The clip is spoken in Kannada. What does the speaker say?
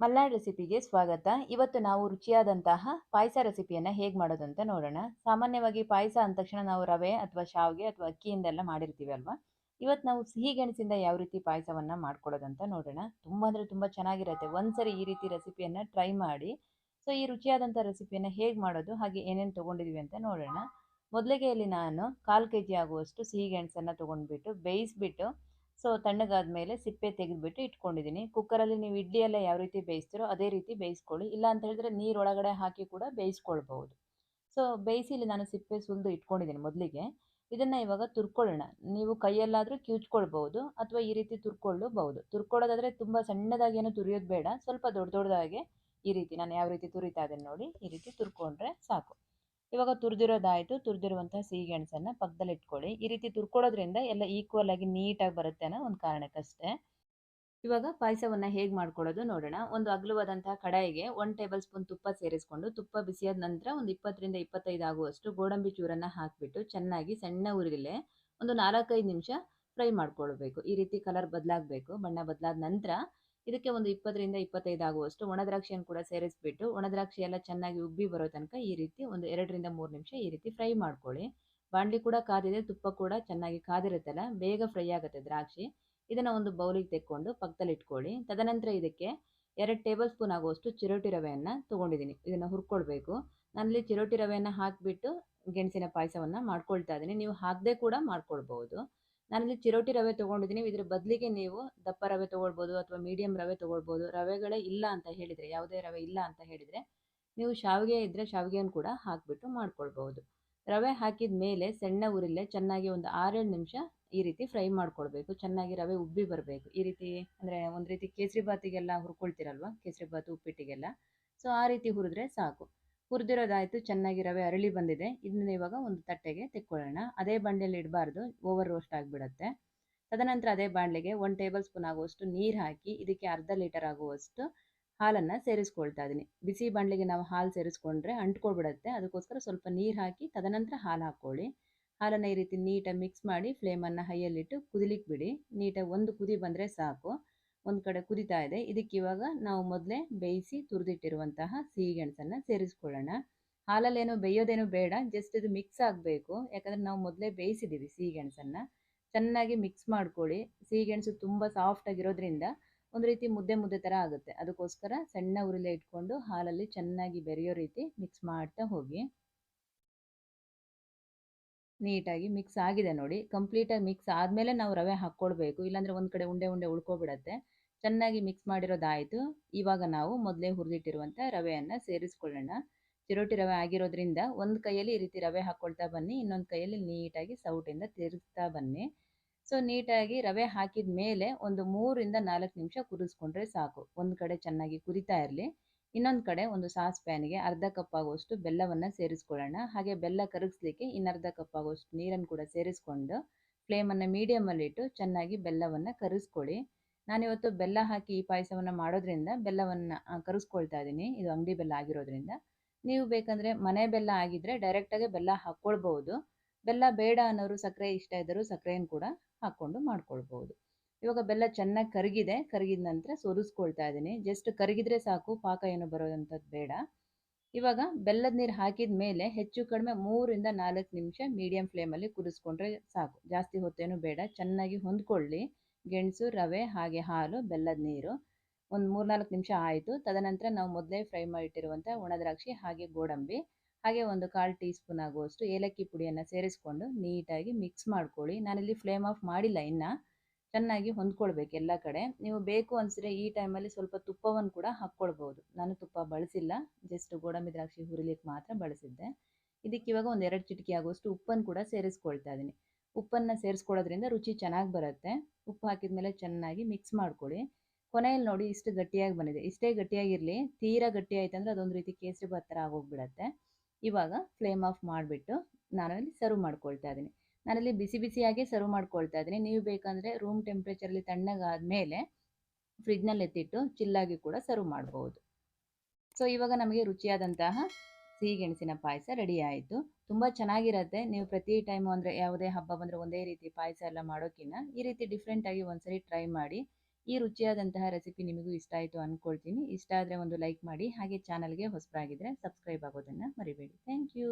ಮಲ್ನಾಡ್ ರೆಸಿಪಿಗೆ ಸ್ವಾಗತ. ಇವತ್ತು ನಾವು ರುಚಿಯಾದಂತಹ ಪಾಯಸ ರೆಸಿಪಿಯನ್ನು ಹೇಗೆ ಮಾಡೋದು ಅಂತ ನೋಡೋಣ. ಸಾಮಾನ್ಯವಾಗಿ ಪಾಯಸ ಅಂದ ತಕ್ಷಣ ನಾವು ರವೆ ಅಥವಾ ಶಾವಿಗೆ ಅಥವಾ ಅಕ್ಕಿಯಿಂದೆಲ್ಲ ಮಾಡಿರ್ತೀವಿ ಅಲ್ವಾ? ಇವತ್ತು ನಾವು ಸಿಹಿ ಗೆಣಸಿಂದ ಯಾವ ರೀತಿ ಪಾಯಸವನ್ನು ಮಾಡ್ಕೊಳ್ಳೋದಂತ ನೋಡೋಣ. ತುಂಬ ಅಂದರೆ ತುಂಬ ಚೆನ್ನಾಗಿರುತ್ತೆ. ಒಂದ್ಸರಿ ಈ ರೀತಿ ರೆಸಿಪಿಯನ್ನು ಟ್ರೈ ಮಾಡಿ. ಸೊ, ಈ ರುಚಿಯಾದಂಥ ರೆಸಿಪಿಯನ್ನು ಹೇಗೆ ಮಾಡೋದು, ಹಾಗೆ ಏನೇನು ತೊಗೊಂಡಿದ್ದೀವಿ ಅಂತ ನೋಡೋಣ. ಮೊದಲಿಗೆ ಇಲ್ಲಿ ನಾನು ಕಾಲು ಕೆ ಜಿ ಆಗುವಷ್ಟು ಸಿಹಿ ಗೆಣಸನ್ನು ತೊಗೊಂಡ್ಬಿಟ್ಟು ಬೇಯಿಸ್ಬಿಟ್ಟು ಸೊ, ತಣ್ಣಗಾದ್ಮೇಲೆ ಸಿಪ್ಪೆ ತೆಗೆದುಬಿಟ್ಟು ಇಟ್ಕೊಂಡಿದ್ದೀನಿ. ಕುಕ್ಕರಲ್ಲಿ ನೀವು ಇಡ್ಲಿ ಎಲ್ಲ ಯಾವ ರೀತಿ ಬೇಯಿಸ್ತೀರೋ ಅದೇ ರೀತಿ ಬೇಯಿಸ್ಕೊಳ್ಳಿ. ಇಲ್ಲ ಅಂತ ಹೇಳಿದ್ರೆ ನೀರು ಒಳಗಡೆ ಹಾಕಿ ಕೂಡ ಬೇಯಿಸ್ಕೊಳ್ಬಹುದು. ಸೊ, ಬೇಯಿಸಿ ಇಲ್ಲಿ ನಾನು ಸಿಪ್ಪೆ ಸುಲಿದು ಇಟ್ಕೊಂಡಿದ್ದೀನಿ ಮೊದಲಿಗೆ. ಇದನ್ನು ಇವಾಗ ತುರ್ಕೊಳ್ಳೋಣ. ನೀವು ಕೈಯಲ್ಲಾದರೂ ಕ್ಯೂಚ್ಕೊಳ್ಬಹುದು ಅಥವಾ ಈ ರೀತಿ ತುರ್ಕೊಳ್ಳಬಹುದು. ತುರ್ಕೊಳ್ಳೋದಾದರೆ ತುಂಬ ಸಣ್ಣದಾಗಿ ಏನು ತುರಿಯೋದು ಬೇಡ. ಸ್ವಲ್ಪ ದೊಡ್ಡ ದೊಡ್ಡದಾಗೆ ಈ ರೀತಿ. ನಾನು ಯಾವ ರೀತಿ ತುರಿತಾ ಇದ್ದೇನೆ ನೋಡಿ, ಈ ರೀತಿ ತುರ್ಕೊಂಡ್ರೆ ಸಾಕು. ಇವಾಗ ತುರಿದಿರೋದಾಯಿತು, ತುರಿದಿರುವಂತಹ ಸಿಹಿ ಗೆಣಸನ್ನ ಪಕ್ಕದಲ್ಲಿ ಇಟ್ಕೊಳ್ಳಿ. ಈ ರೀತಿ ತುರ್ಕೊಳ್ಳೋದ್ರಿಂದ ಎಲ್ಲ ಈಕ್ವಲ್ ಆಗಿ ನೀಟಾಗಿ ಬರುತ್ತೆ ಅನ್ನೋ ಒಂದು ಕಾರಣಕ್ಕಷ್ಟೇ. ಇವಾಗ ಪಾಯಸವನ್ನು ಹೇಗೆ ಮಾಡ್ಕೊಳ್ಳೋದು ನೋಡೋಣ. ಒಂದು ಅಗಲವಾದಂತಹ ಕಡಾಯಿಗೆ ಒನ್ ಟೇಬಲ್ ಸ್ಪೂನ್ ತುಪ್ಪ ಸೇರಿಸ್ಕೊಂಡು, ತುಪ್ಪ ಬಿಸಿಯಾದ ನಂತರ ಒಂದು ಇಪ್ಪತ್ತರಿಂದ ಇಪ್ಪತ್ತೈದು ಆಗುವಷ್ಟು ಗೋಡಂಬಿ ಚೂರನ್ನು ಹಾಕಿಬಿಟ್ಟು ಚೆನ್ನಾಗಿ ಸಣ್ಣ ಉರಿಲೇ ಒಂದು ನಾಲ್ಕೈದು ನಿಮಿಷ ಫ್ರೈ ಮಾಡ್ಕೊಳ್ಬೇಕು. ಈ ರೀತಿ ಕಲರ್ ಬದಲಾಗಬೇಕು. ಬಣ್ಣ ಬದಲಾದ ನಂತರ ಇದಕ್ಕೆ ಒಂದು ಇಪ್ಪತ್ತರಿಂದ ಇಪ್ಪತ್ತೈದು ಆಗುವಷ್ಟು ಒಣದ್ರಾಕ್ಷಿಯನ್ನು ಕೂಡ ಸೇರಿಸ್ಬಿಟ್ಟು ಒಣದ್ರಾಕ್ಷಿ ಎಲ್ಲ ಚೆನ್ನಾಗಿ ಉಬ್ಬಿ ಬರೋ ತನಕ ಈ ರೀತಿ ಒಂದು ಎರಡರಿಂದ ಮೂರು ನಿಮಿಷ ಈ ರೀತಿ ಫ್ರೈ ಮಾಡ್ಕೊಳ್ಳಿ. ಬಾಣಲಿ ಕೂಡ ಕಾದಿದೆ, ತುಪ್ಪ ಕೂಡ ಚೆನ್ನಾಗಿ ಕಾದಿರುತ್ತಲ್ಲ, ಬೇಗ ಫ್ರೈ ಆಗುತ್ತೆ ದ್ರಾಕ್ಷಿ. ಇದನ್ನು ಒಂದು ಬೌಲಿಗೆ ತೆಕ್ಕೊಂಡು ಪಕ್ಕದಲ್ಲಿ ಇಟ್ಕೊಳ್ಳಿ. ತದನಂತರ ಇದಕ್ಕೆ ಎರಡು ಟೇಬಲ್ ಸ್ಪೂನ್ ಆಗುವಷ್ಟು ಚಿರೋಟಿ ರವೆಯನ್ನು ತೊಗೊಂಡಿದ್ದೀನಿ. ಇದನ್ನು ಹುರ್ಕೊಳ್ಬೇಕು. ನಾನಲ್ಲಿ ಚಿರೋಟಿ ರವೆಯನ್ನು ಹಾಕಿಬಿಟ್ಟು ಗೆಣಸಿನ ಪಾಯಸವನ್ನು ಮಾಡ್ಕೊಳ್ತಾ ಇದ್ದೀನಿ. ನೀವು ಹಾಕದೆ ಕೂಡ ಮಾಡ್ಕೊಳ್ಬೋದು ನಾನಿಲ್ಲಿ ಚಿರೋಟಿ ರವೆ ತೊಗೊಂಡಿದ್ದೀನಿ. ಇದ್ರ ಬದಲಿಗೆ ನೀವು ದಪ್ಪ ರವೆ ತೊಗೊಳ್ಬೋದು ಅಥವಾ ಮೀಡಿಯಂ ರವೆ ತೊಗೊಳ್ಬೋದು. ರವೆಗಳೇ ಇಲ್ಲ ಅಂತ ಹೇಳಿದರೆ, ಯಾವುದೇ ರವೆ ಇಲ್ಲ ಅಂತ ಹೇಳಿದರೆ, ನೀವು ಶಾವಿಗೆ ಇದ್ದರೆ ಶಾವಿಗೆಯನ್ನು ಕೂಡ ಹಾಕಿಬಿಟ್ಟು ಮಾಡ್ಕೊಳ್ಬೋದು ರವೆ ಹಾಕಿದ ಮೇಲೆ ಸಣ್ಣ ಉರಿಲೆ ಚೆನ್ನಾಗಿ ಒಂದು ಆರೇಳು ನಿಮಿಷ ಈ ರೀತಿ ಫ್ರೈ ಮಾಡ್ಕೊಳ್ಬೇಕು. ಚೆನ್ನಾಗಿ ರವೆ ಉಬ್ಬಿ ಬರಬೇಕು. ಈ ರೀತಿ ಅಂದರೆ ಒಂದು ರೀತಿ ಕೇಸರಿ ಬಾತಿಗೆಲ್ಲ ಹುರ್ಕೊಳ್ತೀರಲ್ವ? ಕೇಸರಿ ಬಾತು ಉಪ್ಪಿಟ್ಟಿಗೆಲ್ಲ. ಸೊ ಆ ರೀತಿ ಹುರಿದ್ರೆ ಸಾಕು. ಹುರಿದಿರೋದಾಯಿತು ಚೆನ್ನಾಗಿ ರವೆ ಅರಳಿ ಬಂದಿದೆ. ಇದನ್ನ ಇವಾಗ ಒಂದು ತಟ್ಟೆಗೆ ತೆಕ್ಕೊಳ್ಳೋಣ. ಅದೇ ಬಾಣಲೆಯಲ್ಲಿ ಇಡಬಾರ್ದು, ಓವರ್ ರೋಸ್ಟ್ ಆಗಿಬಿಡುತ್ತೆ. ತದನಂತರ ಅದೇ ಬಾಣಲೆಗೆ ಒಂದು ಟೇಬಲ್ ಸ್ಪೂನ್ ಆಗುವಷ್ಟು ನೀರು ಹಾಕಿ, ಇದಕ್ಕೆ ಅರ್ಧ ಲೀಟರ್ ಆಗುವಷ್ಟು ಹಾಲನ್ನು ಸೇರಿಸ್ಕೊಳ್ತಾ ಇದ್ದೀನಿ ಬಿಸಿ ಬಾಣಲೆಗೆ ನಾವು ಹಾಲು ಸೇರಿಸ್ಕೊಂಡ್ರೆ ಅಂಟ್ಕೊಳ್ಬಿಡುತ್ತೆ. ಅದಕ್ಕೋಸ್ಕರ ಸ್ವಲ್ಪ ನೀರು ಹಾಕಿ, ತದನಂತರ ಹಾಲು ಹಾಕ್ಕೊಳ್ಳಿ. ಹಾಲನ್ನು ಈ ರೀತಿ ನೀಟಾಗಿ ಮಿಕ್ಸ್ ಮಾಡಿ, ಫ್ಲೇಮನ್ನು ಹೈಯಲ್ಲಿಟ್ಟು ಕುದಿಲಿಕ್ಕೆ ಬಿಡಿ ನೀಟಾಗಿ ಒಂದು ಕುದಿ ಬಂದರೆ ಸಾಕು. ಒಂದು ಕಡೆ ಕುದಿತಾ ಇದೆ. ಇದಕ್ಕೆ ಇವಾಗ ನಾವು ಮೊದಲೇ ಬೇಯಿಸಿ ತುರಿದಿಟ್ಟಿರುವಂತಹ ಸಿಹಿ ಗೆಣಸನ್ನು ಸೇರಿಸ್ಕೊಳ್ಳೋಣ. ಹಾಲಲ್ಲೇನು ಬೇಯೋದೇನು ಬೇಡ, ಜಸ್ಟ್ ಇದು ಮಿಕ್ಸ್ ಆಗಬೇಕು. ಯಾಕಂದರೆ ನಾವು ಮೊದಲೇ ಬೇಯಿಸಿದ್ದೀವಿ ಸಿಹಿ ಗೆಣಸನ್ನು ಚೆನ್ನಾಗಿ ಮಿಕ್ಸ್ ಮಾಡ್ಕೊಳ್ಳಿ. ಸಿಹಿ ಗೆಣಸು ತುಂಬ ಸಾಫ್ಟಾಗಿರೋದ್ರಿಂದ ಒಂದು ರೀತಿ ಮುದ್ದೆ ಮುದ್ದೆ ಥರ ಆಗುತ್ತೆ. ಅದಕ್ಕೋಸ್ಕರ ಸಣ್ಣ ಉರಿಲೇ ಇಟ್ಕೊಂಡು ಹಾಲಲ್ಲಿ ಚೆನ್ನಾಗಿ ಬೆರೆಯೋ ರೀತಿ ಮಿಕ್ಸ್ ಮಾಡ್ತಾ ಹೋಗಿ. ನೀಟಾಗಿ ಮಿಕ್ಸ್ ಆಗಿದೆ ನೋಡಿ. ಕಂಪ್ಲೀಟಾಗಿ ಮಿಕ್ಸ್ ಆದಮೇಲೆ ನಾವು ರವೆ ಹಾಕ್ಕೊಳ್ಬೇಕು ಇಲ್ಲಾಂದರೆ ಒಂದು ಕಡೆ ಉಂಡೆ ಉಂಡೆ ಉಳ್ಕೊಬಿಡತ್ತೆ. ಚೆನ್ನಾಗಿ ಮಿಕ್ಸ್ ಮಾಡಿರೋದಾಯಿತು. ಇವಾಗ ನಾವು ಮೊದಲೇ ಹುರಿದಿಟ್ಟಿರುವಂಥ ರವೆಯನ್ನು ಸೇರಿಸ್ಕೊಳ್ಳೋಣ. ಚಿರೋಟಿ ರವೆ ಆಗಿರೋದ್ರಿಂದ ಒಂದು ಕೈಯಲ್ಲಿ ಈ ರೀತಿ ರವೆ ಹಾಕ್ಕೊಳ್ತಾ ಬನ್ನಿ. ಇನ್ನೊಂದು ಕೈಯಲ್ಲಿ ನೀಟಾಗಿ ಸೌಟಿಂದ ತಿರುಗ್ತಾ ಬನ್ನಿ. ಸೊ, ನೀಟಾಗಿ ರವೆ ಹಾಕಿದ ಮೇಲೆ ಒಂದು ಮೂರಿಂದ ನಾಲ್ಕು ನಿಮಿಷ ಕುದಿಸ್ಕೊಂಡ್ರೆ ಸಾಕು. ಒಂದು ಕಡೆ ಚೆನ್ನಾಗಿ ಕುದಿತಾ ಇರಲಿ. ಇನ್ನೊಂದು ಕಡೆ ಒಂದು ಸಾಸ್ ಪ್ಯಾನ್ಗೆ ಅರ್ಧ ಕಪ್ ಆಗುವಷ್ಟು ಬೆಲ್ಲವನ್ನು ಸೇರಿಸ್ಕೊಳ್ಳೋಣ. ಹಾಗೆ ಬೆಲ್ಲ ಕರಗಿಸ್ಲಿಕ್ಕೆ ಇನ್ನರ್ಧ ಕಪ್ ಆಗುವಷ್ಟು ನೀರನ್ನು ಕೂಡ ಸೇರಿಸ್ಕೊಂಡು ಫ್ಲೇಮನ್ನು ಮೀಡಿಯಮಲ್ಲಿಟ್ಟು ಚೆನ್ನಾಗಿ ಬೆಲ್ಲವನ್ನು ಕರಗಿಸ್ಕೊಳ್ಳಿ. ನಾನಿವತ್ತು ಬೆಲ್ಲ ಹಾಕಿ ಈ ಪಾಯಸವನ್ನು ಮಾಡೋದ್ರಿಂದ ಬೆಲ್ಲವನ್ನು ಕರಗಿಸ್ಕೊಳ್ತಾ ಇದ್ದೀನಿ. ಇದು ಅಂಗಡಿ ಬೆಲ್ಲ ಆಗಿರೋದ್ರಿಂದ. ನೀವು ಬೇಕಂದರೆ ಮನೆ ಬೆಲ್ಲ ಆಗಿದ್ದರೆ ಡೈರೆಕ್ಟಾಗಿ ಬೆಲ್ಲ ಹಾಕ್ಕೊಳ್ಬೋದು ಬೆಲ್ಲ ಬೇಡ ಅನ್ನೋರು ಸಕ್ಕರೆ ಇಷ್ಟ ಇದ್ದರೂ ಸಕ್ಕರೆಯನ್ನು ಕೂಡ ಹಾಕ್ಕೊಂಡು ಮಾಡ್ಕೊಳ್ಬೋದು ಇವಾಗ ಬೆಲ್ಲ ಚೆನ್ನಾಗಿ ಕರಗಿದೆ, ಕರಗಿದ ನಂತರ ಸುರಿಸ್ಕೊಳ್ತಾ ಇದ್ದೀನಿ. ಜಸ್ಟ್ ಕರಗಿದ್ರೆ ಸಾಕು, ಪಾಕ ಏನು ಬರೋದಂಥದ್ದು ಬೇಡ. ಇವಾಗ ಬೆಲ್ಲದ ನೀರು ಹಾಕಿದ ಮೇಲೆ ಹೆಚ್ಚು ಕಡಿಮೆ ಮೂರಿಂದ ನಾಲ್ಕು ನಿಮಿಷ ಮೀಡಿಯಂ ಫ್ಲೇಮಲ್ಲಿ ಕುದಿಸ್ಕೊಂಡ್ರೆ ಸಾಕು. ಜಾಸ್ತಿ ಹೊತ್ತೇನು ಬೇಡ. ಚೆನ್ನಾಗಿ ಹೊಂದ್ಕೊಳ್ಳಿ. ಗೆಣಸು, ರವೆ, ಹಾಗೆ ಹಾಲು, ಬೆಲ್ಲದ ನೀರು. ಒಂದು ಮೂರ್ನಾಲ್ಕು ನಿಮಿಷ ಆಯಿತು. ತದನಂತರ ನಾವು ಮೊದಲೇ ಫ್ರೈ ಮಾಡಿಟ್ಟಿರುವಂಥ ಒಣದ್ರಾಕ್ಷಿ ಹಾಗೆ ಗೋಡಂಬಿ, ಹಾಗೆ ಒಂದು ಕಾಲು ಟೀ ಸ್ಪೂನ್ ಆಗುವಷ್ಟು ಏಲಕ್ಕಿ ಪುಡಿಯನ್ನು ಸೇರಿಸ್ಕೊಂಡು ನೀಟಾಗಿ ಮಿಕ್ಸ್ ಮಾಡ್ಕೊಳ್ಳಿ. ನಾನಿಲ್ಲಿ ಫ್ಲೇಮ್ ಆಫ್ ಮಾಡಿಲ್ಲ ಇನ್ನು. ಚೆನ್ನಾಗಿ ಹೊಂದ್ಕೊಳ್ಬೇಕು ಎಲ್ಲ ಕಡೆ. ನೀವು ಬೇಕು ಅನಿಸಿದ್ರೆ ಈ ಟೈಮಲ್ಲಿ ಸ್ವಲ್ಪ ತುಪ್ಪವನ್ನು ಕೂಡ ಹಾಕ್ಕೊಳ್ಬೋದು. ನಾನು ತುಪ್ಪ ಬಳಸಿಲ್ಲ. ಜಸ್ಟ್ ಗೋಡಂಬಿ, ದ್ರಾಕ್ಷಿ, ಹುರಿಲಿಕ್ಕೆ ಮಾತ್ರ ಬಳಸಿದ್ದೆ. ಇದಕ್ಕೆ ಇವಾಗ ಒಂದು ಎರಡು ಚಿಟಿಕೆ ಆಗುವಷ್ಟು ಉಪ್ಪನ್ನು ಕೂಡ ಸೇರಿಸ್ಕೊಳ್ತಾ ಇದ್ದೀನಿ ಉಪ್ಪನ್ನು ಸೇರಿಸ್ಕೊಳ್ಳೋದ್ರಿಂದ ರುಚಿ ಚೆನ್ನಾಗಿ ಬರುತ್ತೆ. ಉಪ್ಪು ಹಾಕಿದ ಮೇಲೆ ಚೆನ್ನಾಗಿ ಮಿಕ್ಸ್ ಮಾಡ್ಕೊಳ್ಳಿ. ಕೊನೆಯಲ್ಲಿ ನೋಡಿ ಇಷ್ಟು ಗಟ್ಟಿಯಾಗಿ ಬಂದಿದೆ. ಇಷ್ಟೇ ಗಟ್ಟಿಯಾಗಿರಲಿ, ತೀರಾ ಗಟ್ಟಿ ಆಯ್ತು ಅಂದರೆ ಅದೊಂದು ರೀತಿ ಕೇಸರಿ ಭಾತ್ ಥರ ಆಗೋಗ್ಬಿಡತ್ತೆ. ಇವಾಗ ಫ್ಲೇಮ್ ಆಫ್ ಮಾಡಿಬಿಟ್ಟು ಇಲ್ಲಿ ಸರ್ವ್ ಮಾಡ್ಕೊಳ್ತಾ ಇದ್ದೀನಿ ನಾನಲ್ಲಿ ಬಿಸಿ ಬಿಸಿಯಾಗಿ ಸರ್ವ್ ಮಾಡ್ಕೊಳ್ತಾ ಇದ್ದೀನಿ. ನೀವು ಬೇಕಂದರೆ ರೂಮ್ ಟೆಂಪ್ರೇಚರಲ್ಲಿ ತಣ್ಣಗಾದ ಮೇಲೆ ಫ್ರಿಜ್ನಲ್ಲಿ ಎತ್ತಿಟ್ಟು ಚಿಲ್ಲಾಗಿ ಕೂಡ ಸರ್ವ್ ಮಾಡ್ಬೋದು. ಸೊ ಇವಾಗ ನಮಗೆ ರುಚಿಯಾದಂತಹ ಸಿಹಿ ಗೆಣಸಿನ ಪಾಯಸ ರೆಡಿ ಆಯಿತು. ತುಂಬ ಚೆನ್ನಾಗಿರುತ್ತೆ. ನೀವು ಪ್ರತಿ ಟೈಮು ಅಂದರೆ ಯಾವುದೇ ಹಬ್ಬ ಬಂದರೆ ಒಂದೇ ರೀತಿ ಪಾಯಸ ಎಲ್ಲ ಮಾಡೋಕ್ಕಿಂತ ಈ ರೀತಿ ಡಿಫ್ರೆಂಟಾಗಿ ಒಂದ್ಸರಿ ಟ್ರೈ ಮಾಡಿ. ಈ ರುಚಿಯಾದಂತಹ ರೆಸಿಪಿ ನಿಮಗೂ ಇಷ್ಟ ಆಯಿತು ಅಂದ್ಕೊಳ್ತೀನಿ ಇಷ್ಟ ಆದರೆ ಒಂದು ಲೈಕ್ ಮಾಡಿ. ಹಾಗೆ ಚಾನಲ್ಗೆ ಹೊಸಬರಾಗಿದ್ದರೆ ಸಬ್ಸ್ಕ್ರೈಬ್ ಆಗೋದನ್ನು ಮರಿಬೇಡಿ. Thank you